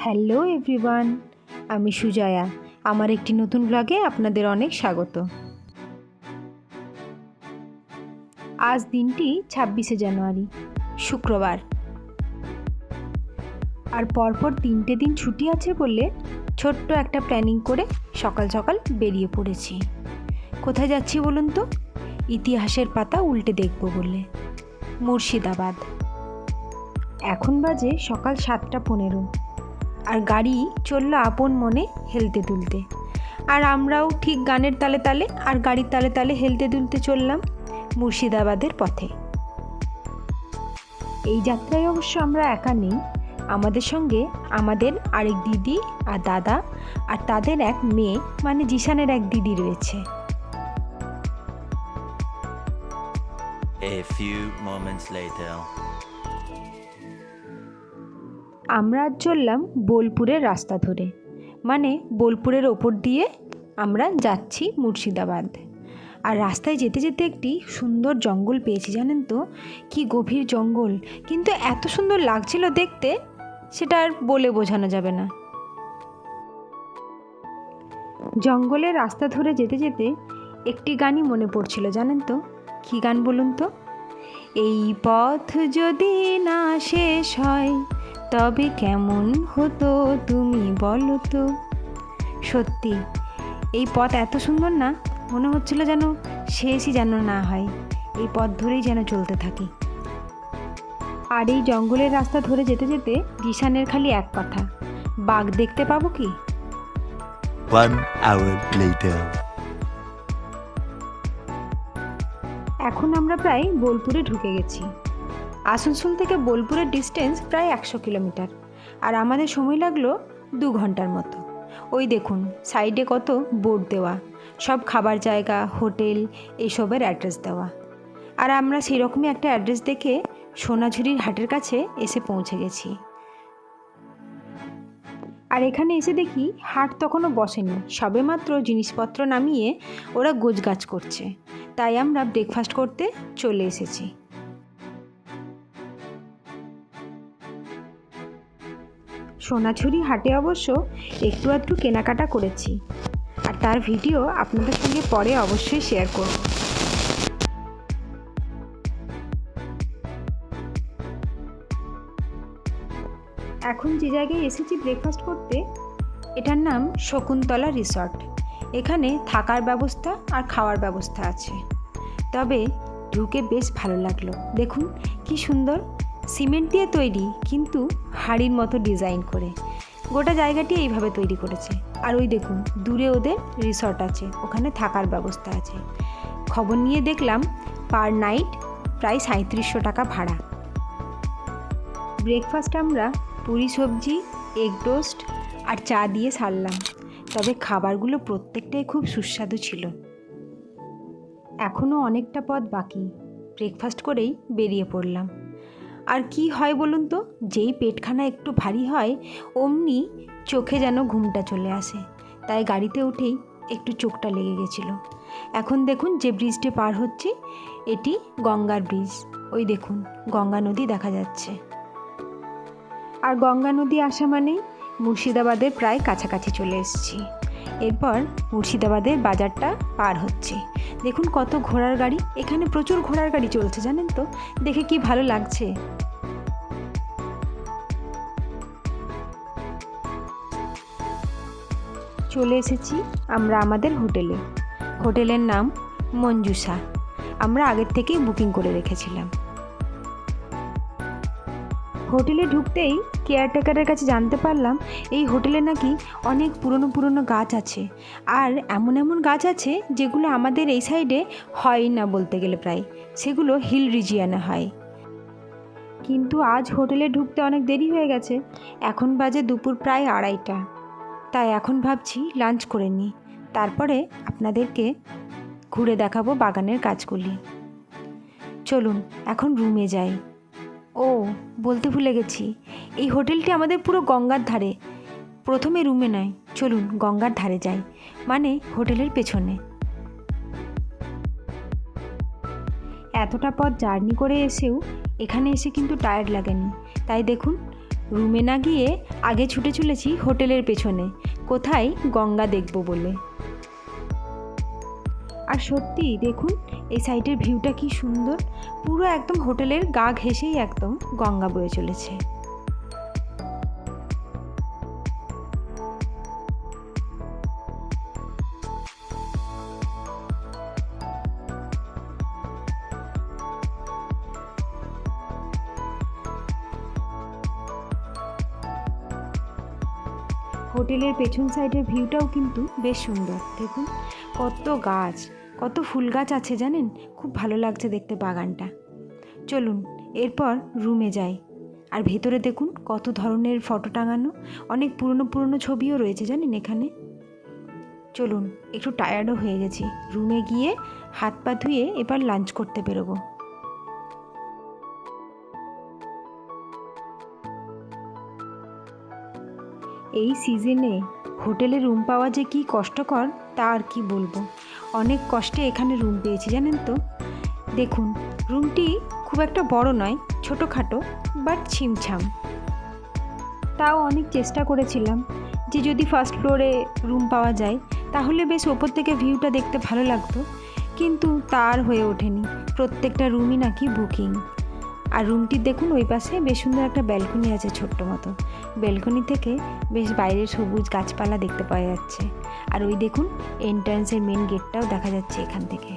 Hello everyone, আমি সুজয়া। আমার একটি নতুন ব্লগে আপনাদের অনেক স্বাগত। আজ দিনটি ছাব্বিশে জানুয়ারি, শুক্রবার। আর পরপর তিনটে দিন ছুটি আছে বলে ছোট্ট একটা প্ল্যানিং করে সকাল সকাল বেরিয়ে পড়েছি। কোথায় যাচ্ছি বলুন তো? ইতিহাসের পাতা উল্টে দেখব বলে। মুর্শিদাবাদ। এখন বাজে সকাল সাতটা পনেরো। আর গাড়ি চলল আপন মনে হেলতে তুলতে আর আমরাও ঠিক গানের তালে তালে আর গাড়ির তালে তালে হেলতে দুলতে চললাম মুর্শিদাবাদের পথে। এই যাত্রায় অবশ্য আমরা একা নেই। আমাদের সঙ্গে আমাদের আরেক দিদি আর দাদা আর তাদের এক মেয়ে মানে জিশানের এক দিদি রয়েছে। A few moments later. আমরা আজ চললাম বোলপুরের রাস্তা ধরে। মানে বোলপুরের ওপর দিয়ে আমরা যাচ্ছি মুর্শিদাবাদ। আর রাস্তায় যেতে যেতে একটি সুন্দর জঙ্গল পেয়েছি, জানেন তো? কি গভীর জঙ্গল। কিন্তু এত সুন্দর লাগছিল দেখতে, সেটা আর বলে বোঝানো যাবে না। জঙ্গলের রাস্তা ধরে যেতে যেতে একটি গানই মনে পড়ছিল, জানেন তো? কী গান বলুন তো? এই পথ যদি না শেষ হয় তবে কেমন হতো তুমি বলো তো? সত্যি এই পথ এত সুন্দর না মনে হচ্ছিল যেন শেষই যেন না হয় এই পথ ধরেই যেন চলতে থাকি। আর এই জঙ্গলের রাস্তা ধরে যেতে যেতে জিশানের খালি এক কথা বাঘ দেখতে পাবো কি. এখন আমরা প্রায় বোলপুরে ঢুকে গেছি। আসানসোল থেকে বোলপুরের ডিস্টেন্স প্রায় একশো কিলোমিটার। আর আমাদের সময় লাগল দু ঘণ্টার মতো। ওই দেখুন সাইডে কত বোর্ড দেওয়া। সব খাবার জায়গা, হোটেল, এসবের অ্যাড্রেস দেওয়া। আর আমরা সেই রকমই একটা অ্যাড্রেস দেখে সোনাঝুরির হাটের কাছে এসে পৌঁছে গেছি। আর এখানে এসে দেখি হাট তখনও বসেনি। সবেমাত্র জিনিসপত্র নামিয়ে ওরা গোছগাছ করছে। তাই আমরা ব্রেকফাস্ট করতে চলে এসেছি। সোনাঝুরি হাটে অবশ্য একটু আধটু কেনাকাটা করেছি। আর তার ভিডিও আপনাদের সঙ্গে পরে অবশ্যই শেয়ার করব। এখন যে জায়গায় এসেছি ব্রেকফাস্ট করতে, এটার নাম শকুন্তলা রিসর্ট এখানে থাকার ব্যবস্থা আর খাওয়ার ব্যবস্থা আছে। তবে ঢুকে বেশ ভালো লাগল। দেখুন কি সুন্দর সিমেন্ট দিয়ে তৈরি, কিন্তু হাড়ির মতো ডিজাইন করে। গোটা জায়গাটি এইভাবে তৈরি করেছে। আর ওই দেখুন, দূরে ওদের রিসর্ট আছে, ওখানে থাকার ব্যবস্থা আছে। খবর নিয়ে দেখলাম, পার নাইট প্রায় সাঁত্রিশশো টাকা ভাড়া। ব্রেকফাস্ট আমরা পুরি সবজি, এগ টোস্ট আর চা দিয়ে সারলাম। তবে খাবারগুলো প্রত্যেকটাই খুব সুস্বাদু ছিল। এখনও অনেকটা পথ বাকি। ব্রেকফাস্ট করেই বেরিয়ে পড়লাম। আর কি হয় বলুন তো? যেই পেটখানা একটু ভারী হয়, অমনি চোখে যেন ঘুমটা চলে আসে। তাই গাড়িতে উঠেই একটু চোখটা লেগে গেছিল। এখন দেখুন যে ব্রিজটি পার হচ্ছে, এটি গঙ্গার ব্রিজ। ওই দেখুন, গঙ্গা নদী দেখা যাচ্ছে। আর গঙ্গা নদী আসা মানেই মুর্শিদাবাদের প্রায় কাছাকাছি চলে এসেছি। এরপর মুর্শিদাবাদের বাজারটা পার হচ্ছে। দেখুন কত ঘোড়ার গাড়ি। এখানে প্রচুর ঘোড়ার গাড়ি চলছে, জানেন তো? দেখে কি ভালো লাগছে? চলে এসেছি আমরা আমাদের হোটেলে। হোটেলের নাম মঞ্জুসা আমরা আগের থেকেই বুকিং করে রেখেছিলাম। হোটেলে ঢুকতেই কেয়ারটেকারের কাছে জানতে পারলাম এই হোটেলে নাকি অনেক পুরনো পুরনো গাছ আছে। আর এমন এমন গাছ আছে যেগুলো আমাদের এই সাইডে হয় না বলতে গেলে প্রায়। সেগুলো হিল রিজিয়ানে হয়। কিন্তু আজ হোটেলে ঢুকতে অনেক দেরি হয়ে গেছে। এখন বাজে দুপুর প্রায় আড়াইটা। তাই এখন ভাবছি লাঞ্চ করে নিই তারপরে আপনাদেরকে ঘুরে দেখাবো বাগানের কাজগুলি। চলুন, এখন রুমে যাই। ও, বলতে ভুলে গেছি। এই হোটেলটি আমাদের পুরো গঙ্গার ধারে। প্রথমে রুমে নয়, চলুন গঙ্গার ধারে যাই। মানে হোটেলের পেছনে। এতটা পথ জার্নি করে এসেও এখানে এসে কিন্তু টায়ার্ড লাগেনি। তাই দেখুন, রুমে না গিয়ে আগে ছুটে চলেছি হোটেলের পেছনে। কোথায় গঙ্গা দেখব বলে। আর সত্যি, দেখুন, এই সাইডের ভিউটা কি সুন্দর। পুরো একদম হোটেলের গা ঘেঁষেই একদম গঙ্গা বয়ে চলেছে। হোটেলের পেছন সাইডের ভিউটাও কিন্তু বেশ সুন্দর। দেখুন, কত গাছ। কত ফুল গাছ আছে জানেন? খুব ভালো লাগছে দেখতে বাগানটা। চলুন, এরপর রুমে যাই। আর ভেতরে দেখুন কত ধরনের ফটো টাঙানো। অনেক পুরনো পুরনো ছবিও রয়েছে জানেন এখানে। চলুন, একটু টায়ার্ডও হয়ে গেছি। রুমে গিয়ে হাত পা ধুয়ে এবার লাঞ্চ করতে বেরোবো। এই সিজনে হোটেলে রুম পাওয়া যে কি কষ্টকর, তা আর কি বলব? অনেক কষ্টে এখানে রুম পেয়েছি, জানেন তো? দেখুন রুমটি খুব একটা বড় নয়, ছোটোখাটো বাট ছিমছাম। তাও অনেক চেষ্টা করেছিলাম যে যদি ফার্স্ট ফ্লোরে রুম পাওয়া যায়, তাহলে বেশ ওপর থেকে ভিউটা দেখতে ভালো লাগতো, কিন্তু তার হয়ে ওঠেনি। প্রত্যেকটা রুমই নাকি বুকিং আর রুমটির দেখুন ওই পাশে বেশ সুন্দর একটা ব্যালকনি আছে ছোট্ট মতো ব্যালকনি থেকে বেশ বাইরের সবুজ গাছপালা দেখতে পাওয়া যাচ্ছে। আর ওই দেখুন এন্ট্রান্সের মেন গেটটাও দেখা যাচ্ছে এখান থেকে।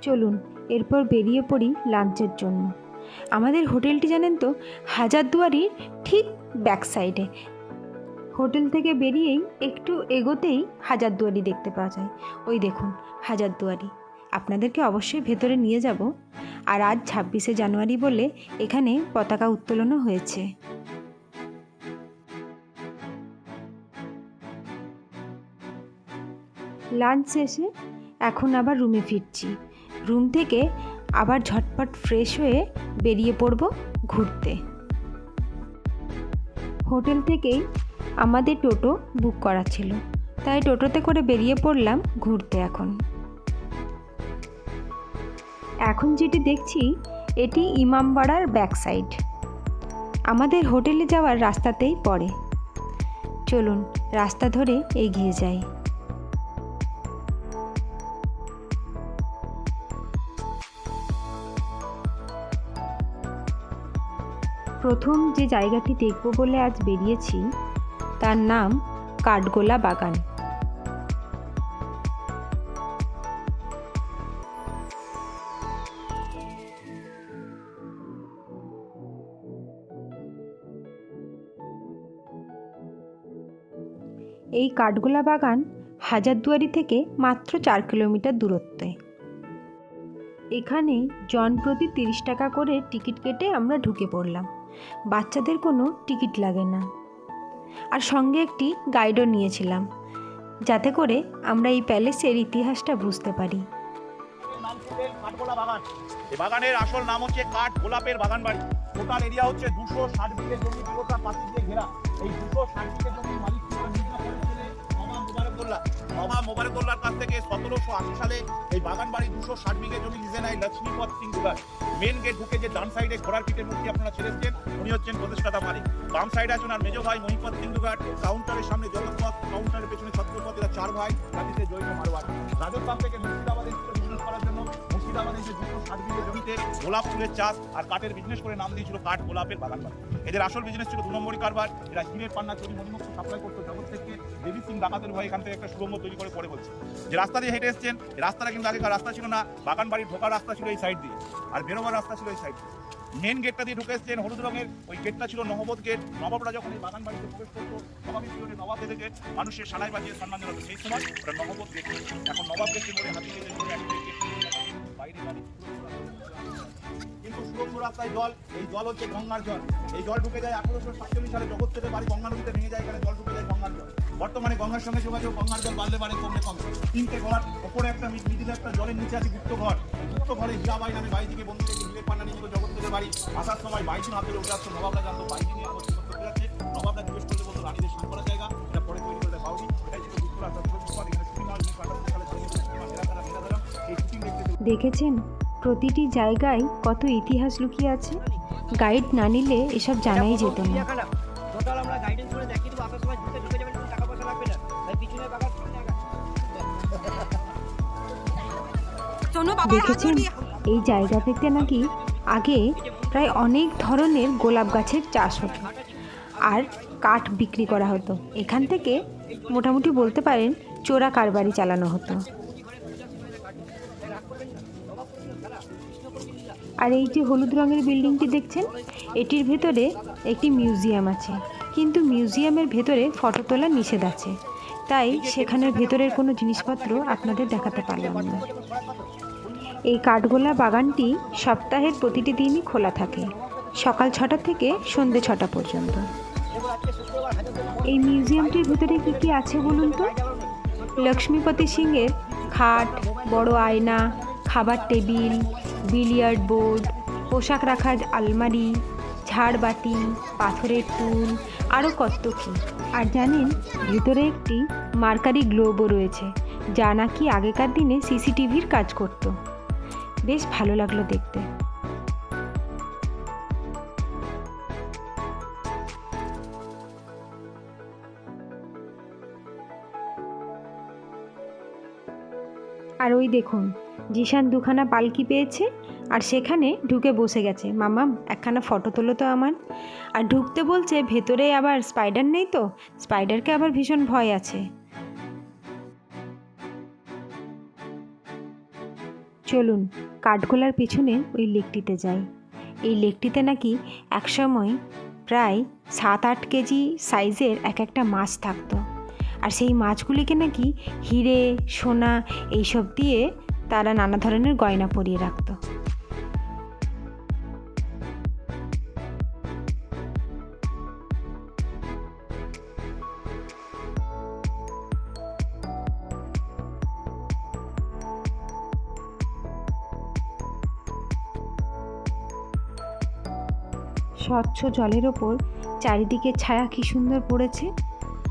চলুন, এরপর বেরিয়ে পড়ি লাঞ্চের জন্য। আমাদের হোটেলটি জানেন তো, হাজারদুয়ারির ঠিক ব্যাক সাইডে হোটেল থেকে বেরিয়েই একটু এগোতেই হাজারদুয়ারি দেখতে পাওয়া যায়। ওই দেখুন হাজারদুয়ারি। আপনাদেরকে অবশ্যই ভেতরে নিয়ে যাব। আর আজ ছাব্বিশে জানুয়ারি বলে এখানে পতাকা উত্তোলনও হয়েছে। লাঞ্চ শেষে এখন আবার রুমে ফিরছি। রুম থেকে আবার ঝটপট ফ্রেশ হয়ে বেরিয়ে পড়ব ঘুরতে। হোটেল থেকেই আমাদের টোটো বুক করা ছিল। তাই টোটোতে করে বেরিয়ে পড়লাম ঘুরতে এখন। এখন যেটি দেখছি, এটি ইমামবাড়ার ব্যাক সাইড আমাদের হোটেলে যাওয়ার রাস্তাতেই পড়ে। চলুন, রাস্তা ধরে এগিয়ে যাই। প্রথম যে জায়গাটি দেখব বলে আজ বেরিয়েছি, তার নাম কাঠগোলা বাগান। এই কাঠগোলা বাগান হাজারদুয়ারি থেকে মাত্র চার কিলোমিটার দূরত্বে। এখানে জন প্রতি তিরিশ টাকা করে টিকিট কেটে আমরা ঢুকে পড়লাম। বাচ্চাদের কোনো টিকিট লাগে না। আর সঙ্গে একটি গাইডও নিয়েছিলাম, যাতে করে আমরা এই প্যালেসের ইতিহাসটা বুঝতে পারি। বাগানের আসল নাম হচ্ছে কাঠ গোলাপের বাগান বাড়ি। টোটাল এরিয়া হচ্ছে দুশো ষাট বিঘে জমি, পুরোটা দিয়ে ঘেরা। এই দুশো ষাট বিঘে জমির মালিক নবাব মোবারকদুল্লাহ নবাব কাছ থেকে সতেরোশো আশি সালে এই বাগান বাড়ি দুশো ষাট বিঘে জমি লিজে নেয় লক্ষ্মীপদ সিং দুলার মেন গেট ঢুকে যে ডান সাইডে ঘোড়ার পিঠের মূর্তি আপনারা ছেড়েছেন উনি হচ্ছেন প্রতিষ্ঠাতা মালিক। বাম সাইডে আছেন আর মেজো ভাই মহিপদ সিন্ধুঘাট কাউন্টারের সামনে জগৎপথ কাউন্টারের পেছনে ছত্রপথ এরা চার ভাই রাজিতে জৈন মারওয়ার রাজস্থান থেকে মুর্শিদাবাদে ছিল বিজনেস করার জন্য মুর্শিদাবাদে যে দুশো ষাট বিঘে জমিতে গোলাপ ফুলের চাষ আর কাঠের বিজনেস করে নাম দিয়েছিল কাঠ গোলাপের বাগান এদের আসল বিজনেস ছিল দু নম্বরই কারবার। এরা হিরের পান্না চুরি মণিমুক্ত সাপ্লাই করতো জগৎ থেকে। দেবী সিং ডাকাতের ভয় এখান থেকে একটা সুরঙ্গ তৈরি করে পরে বলছে। যে রাস্তা দিয়ে হেঁটে এসছেন রাস্তাটা কিন্তু আগেকার রাস্তা ছিল না। বাগান বাড়ির ঢোকার রাস্তা ছিল এই সাইড দিয়ে। আর বেরোবার রাস্তা ছিল এই সাইড দিয়ে। মেন গেটটা দিয়ে ঢুকে এসছেন হলুদ রঙের ওই গেটটা ছিল নহবত গেট নবাবরা যখন এই বাগান বাড়িতে প্রবেশ করতো, নবাবী পিরিয়ডে নবাব গেট মানুষের সানাই বাজিয়ে সম্মান জানাতো। সেই সময় ওটা নহবত গেট এখন নবাব গেটকে মোড়ে হাতি গেটে কিন্তু সুরক্ষিত রাস্তায় জল, এই জল হচ্ছে গঙ্গার জল। এই জল ঢুকে যায় আঠারোশো সাতচল্লিশ সালে জগৎ থেকে বাড়ি গঙ্গা নদীতে ভেঙে যায়, এখানে জল ঢুকে যায় গঙ্গার জল। বর্তমানে গঙ্গার সঙ্গে যোগাযোগ, গঙ্গার জল বাড়লে বাড়ে কমলে কমে। তিনটে ঘর, ওপরে একটা মিডিলে একটা জলের নিচে আছে গুপ্ত ঘর। গুপ্ত ঘরে হীরাবাই নামে বাইদিকে বন্ধু থেকে হিলের পান্না নিয়ে জগৎ থেকে বাড়ি আসার সময় বাইদিন হাতে উঠে আসতো নবাবরা জানতো বাইদি নিয়ে নবাবরা জিজ্ঞেস করতে বলতো রানীদের স্নান করার জায়গা? দেখেছেন? প্রতিটি জায়গায় কত ইতিহাস লুকিয়ে আছে? গাইড না নিলে এসব জানাই যেত না। দেখেছেন? এই জায়গাটিতে নাকি আগে প্রায় অনেক ধরনের গোলাপ গাছের চাষ হতো। আর কাঠ বিক্রি করা হতো। এখান থেকে মোটামুটি বলতে পারেন চোরা কারবারি চালানো হতো। আর এই যে হলুদ রঙের বিল্ডিংটি দেখছেন, এটির ভেতরে একটি মিউজিয়াম আছে। কিন্তু মিউজিয়ামের ভেতরে ফটো তোলা নিষেধ আছে। তাই সেখানের ভেতরের কোনো জিনিসপত্র আপনাদের দেখাতে পারলাম না। এই কাঠগোলা বাগানটি সপ্তাহের প্রতিটি দিনই খোলা থাকে, সকাল ছটা থেকে সন্ধে ছটা পর্যন্ত। এই মিউজিয়ামটির ভিতরে কি কি আছে বলুন তো? লক্ষ্মীপতি সিংয়ের খাট, বড় আয়না, খাবার টেবিল বিলিয়ার্ড বোর্ড, পোশাক রাখার আলমারি, ঝাড়বাতি, পাথরের টুল, আরও কত কী। আর জানেন, ভিতরে একটি মার্কারি গ্লোবও রয়েছে, যা নাকি আগেকার দিনে সিসিটিভির কাজ করতো। বেশ ভালো লাগল দেখতে। আর ওই দেখুন জিশান দুখানা পালকি পেয়েছে আর সেখানে ঢুকে বসে গেছে। মামা একখানা ফটো তোলো তো আমার আর ঢুকতে বলছে, ভেতরে আবার স্পাইডার নেই তো? স্পাইডারকে আবার ভীষণ ভয় আছে। চলুন, কাঠগোলার পিছনে ওই লেকটিতে যাই। এই লেকটিতে নাকি একসময় প্রায় সাত আট কেজি সাইজের এক একটা মাছ থাকতো। আর সেই মাছগুলিকে নাকি হিরে, সোনা এইসব দিয়ে তারা নানা ধরনের গয়না পরিয়ে রাখতো। স্বচ্ছ জলের ওপর চারিদিকে ছায়া কি সুন্দর পড়েছে?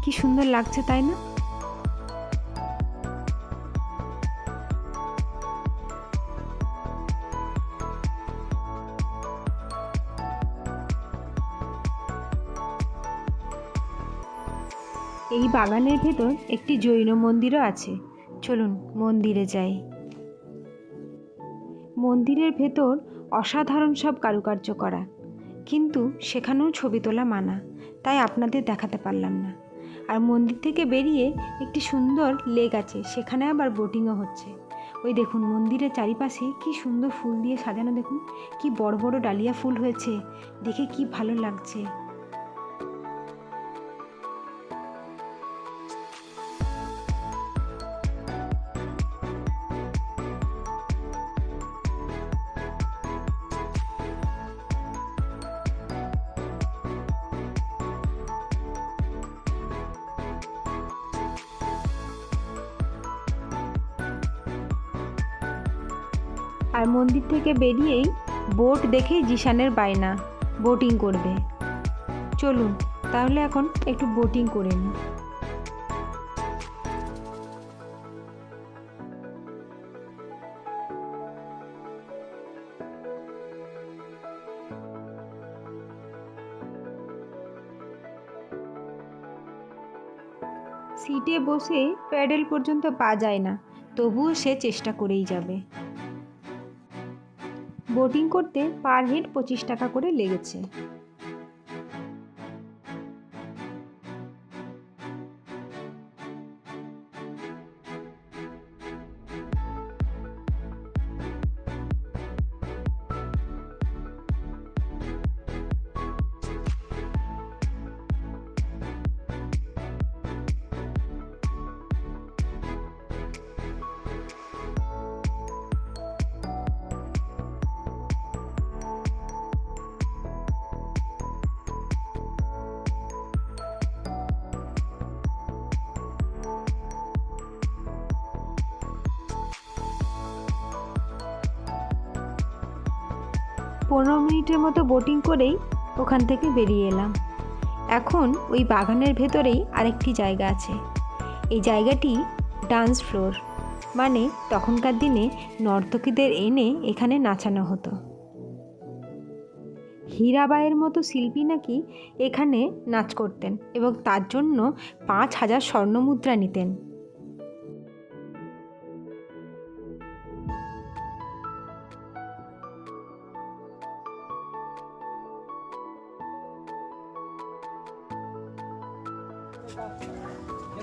কি সুন্দর লাগছে, তাই না? বাগানের ভেতর একটি জৈন মন্দিরও আছে। চলুন মন্দিরে যাই। মন্দিরের ভেতর অসাধারণ সব কারুকার্য করা। কিন্তু সেখানেও ছবি তোলা মানা, তাই আপনাদের দেখাতে পারলাম না। আর মন্দির থেকে বেরিয়ে একটি সুন্দর লেক আছে, সেখানে আবার বোটিংও হচ্ছে। ওই দেখুন, মন্দিরের চারিপাশে কি সুন্দর ফুল দিয়ে সাজানো, দেখুন। কি বড় বড় ডালিয়া ফুল হয়েছে, দেখে কি ভালো লাগছে। মন্দির থেকে বেরিয়েই বোট দেখেই জিশানের বায়না, বোটিং করবে। চলুন, তাহলে এখন একটু বোটিং করে নিই। সিটে বসে প্যাডেল পর্যন্ত পা যায় না, তবুও সে চেষ্টা করেই যাবে। বোটিং করতে পার হেড পঁচিশ টাকা করে লেগেছে। পনেরো মিনিটের মতো বোটিং করেই ওখান থেকে বেরিয়ে এলাম। এখন ওই বাগানের ভেতরেই আরেকটি জায়গা আছে। এই জায়গাটি ডান্স ফ্লোর মানে তখনকার দিনে নর্তকীদের এনে এখানে নাচানো হতো। হীরাবাইয়ের মতো শিল্পী নাকি এখানে নাচ করতেন এবং তার জন্য পাঁচ হাজার স্বর্ণমুদ্রা নিতেন।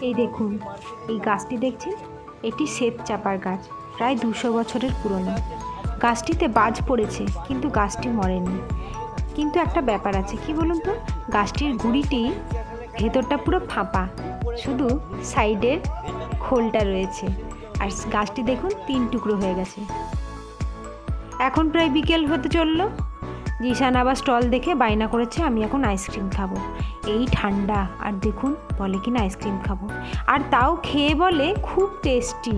এই দেখুন, এই গাছটি দেখছেন? এটি শ্বেত চাপার গাছ, প্রায় দুশো বছরের পুরনো। গাছটিতে বাজ পড়েছে, কিন্তু গাছটি মরেনি। কিন্তু একটা ব্যাপার আছে, কি বলুন তো? গাছটির গুড়িটি ভেতরটা পুরো ফাঁপা, শুধু সাইডের খোলটা রয়েছে। আর গাছটি দেখুন, তিন টুকরো হয়ে গেছে। এখন প্রায় বিকেল হতে চলল। জিশান আবার স্টল দেখে বায়না করেছে, আমি এখন আইসক্রিম খাব। এই ঠান্ডা, আর দেখুন বলে কিনা আইসক্রিম খাব। আর তাও খেয়ে বলে খুব টেস্টি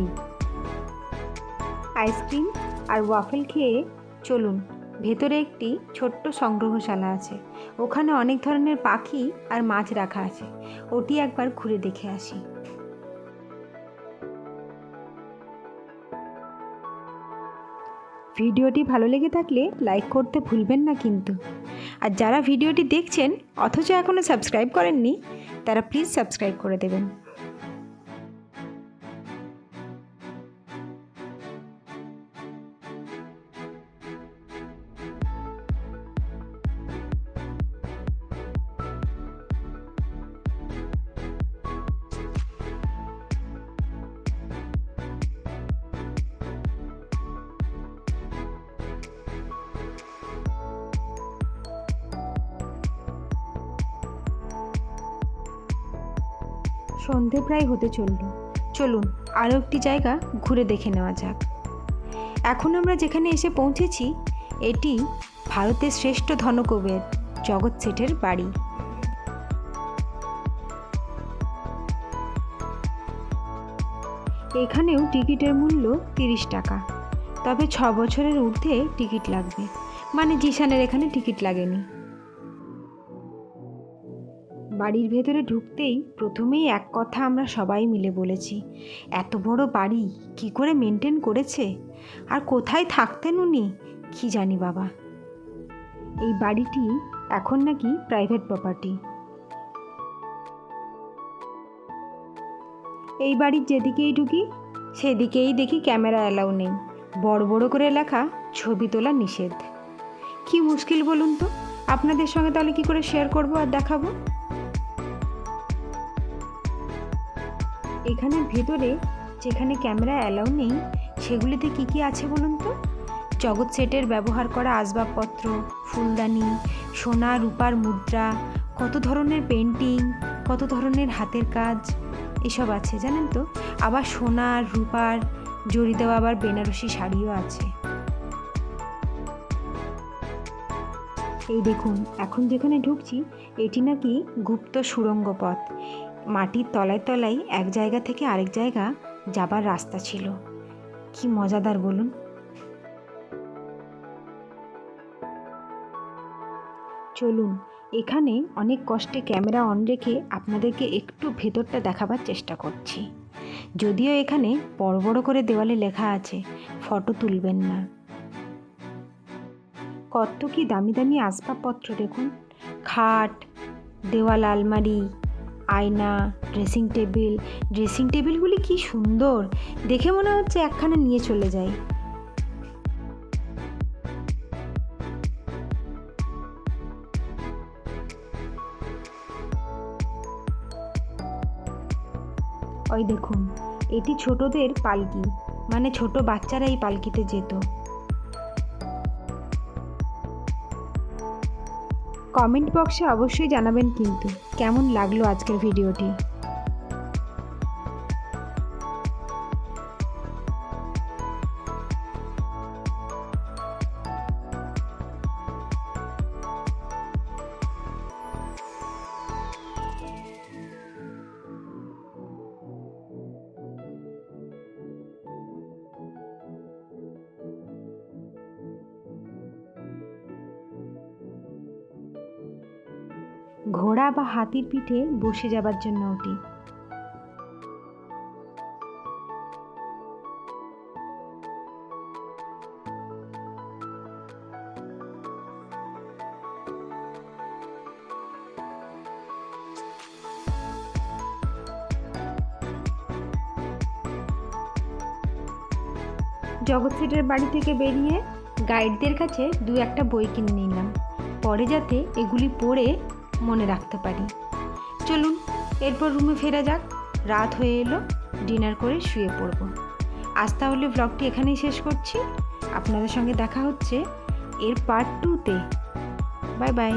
আইসক্রিম আর ওয়াফেল খেয়ে চলুন, ভেতরে একটি ছোট্ট সংগ্রহশালা আছে। ওখানে অনেক ধরনের পাখি আর মাছ রাখা আছে। ওটি একবার ঘুরে দেখে আসি। ভিডিওটি ভালো লেগে থাকলে লাইক করতে ভুলবেন না কিন্তু। আর যারা ভিডিওটি দেখছেন, অথচ এখনও সাবস্ক্রাইব করেননি, তারা প্লিজ সাবস্ক্রাইব করে দেবেন। সন্ধে প্রায় হতে চলল। চলুন, আরও একটি জায়গা ঘুরে দেখে নেওয়া যাক। এখন আমরা যেখানে এসে পৌঁছেছি, এটি ভারতের শ্রেষ্ঠ ধনকুবের জগৎ শেঠের বাড়ি। এখানেও টিকিটের মূল্য তিরিশ টাকা। তবে ছ বছরের ঊর্ধ্বে টিকিট লাগবে। মানে জিশানের এখানে টিকিট লাগেনি। বাড়ির ভেতরে ঢুকতেই প্রথমেই এক কথা আমরা সবাই মিলে বলেছি, এত বড় বাড়ি কি করে মেনটেন করেছে? আর কোথায় থাকতেন উনি? কি জানি বাবা। এই বাড়িটি এখন নাকি প্রাইভেট প্রপার্টি এই বাড়ির যেদিকেই ঢুকি, সেদিকেই দেখি ক্যামেরা অ্যালাউ নেই। বড় বড় করে লেখা ছবি তোলা নিষেধ। কি মুশকিল বলুন তো? আপনাদের সঙ্গে তাহলে কি করে শেয়ার করব আর দেখাবো? এখানে ভেতরে যেখানে ক্যামেরা অ্যালাউ নেই, সেগুলিতে কি কি আছে বলুন তো? জগৎ সেটের ব্যবহার করা আসবাবপত্র, ফুলদানি, সোনা, রূপার মুদ্রা, কত ধরনের পেন্টিং কত ধরনের হাতের কাজ, এসব আছে জানেন তো? আবার সোনার রূপার, জড়ি দেওয়া আবার বেনারসি শাড়িও আছে। এই দেখুন, এখন যেখানে ঢুকছি, এটি নাকি গুপ্ত সুড়ঙ্গ পথ মাটির তলায় তলায় এক জায়গা থেকে আরেক জায়গা যাবার রাস্তা ছিল। কি মজাদার বলুন। চলুন, এখানে অনেক কষ্টে ক্যামেরা অন রেখে আপনাদেরকে একটু ভেতরটা দেখাবার চেষ্টা করছি। যদিও এখানে বড় বড় করে দেওয়ালে লেখা আছে, ফটো তুলবেন না। কত কি দামি দামি আসবাবপত্র দেখুন। খাট, দেওয়াল, আলমারি আয়না ড্রেসিং টেবিল ড্রেসিং টেবিলগুলি কি সুন্দর? দেখে মনে হচ্ছে একখানা নিয়ে চলে যাই। ওই দেখুন, এটি ছোটদের পালকি। মানে ছোট বাচ্চারা এই পালকিতে যেত। কমেন্ট বক্সে অবশ্যই জানাবেন কিন্তু। কেমন লাগল আজকের ভিডিওটি? হাতির পিঠে বসে যাবার জন্য ওটি। জগৎসেটের বাড়ি থেকে বেরিয়ে গাইডদের কাছে দু একটা বই কিনে নিলাম। পরে যাতে এগুলি পড়ে মনে রাখতে পারি। চলুন, এরপর রুমে ফেরা যাক। রাত হয়ে এলো, ডিনার করে শুয়ে পড়ব। আজ তাহলে ব্লগটি এখানেই শেষ করছি। আপনাদের সঙ্গে দেখা হচ্ছে এর পার্ট টুতে বাই বাই।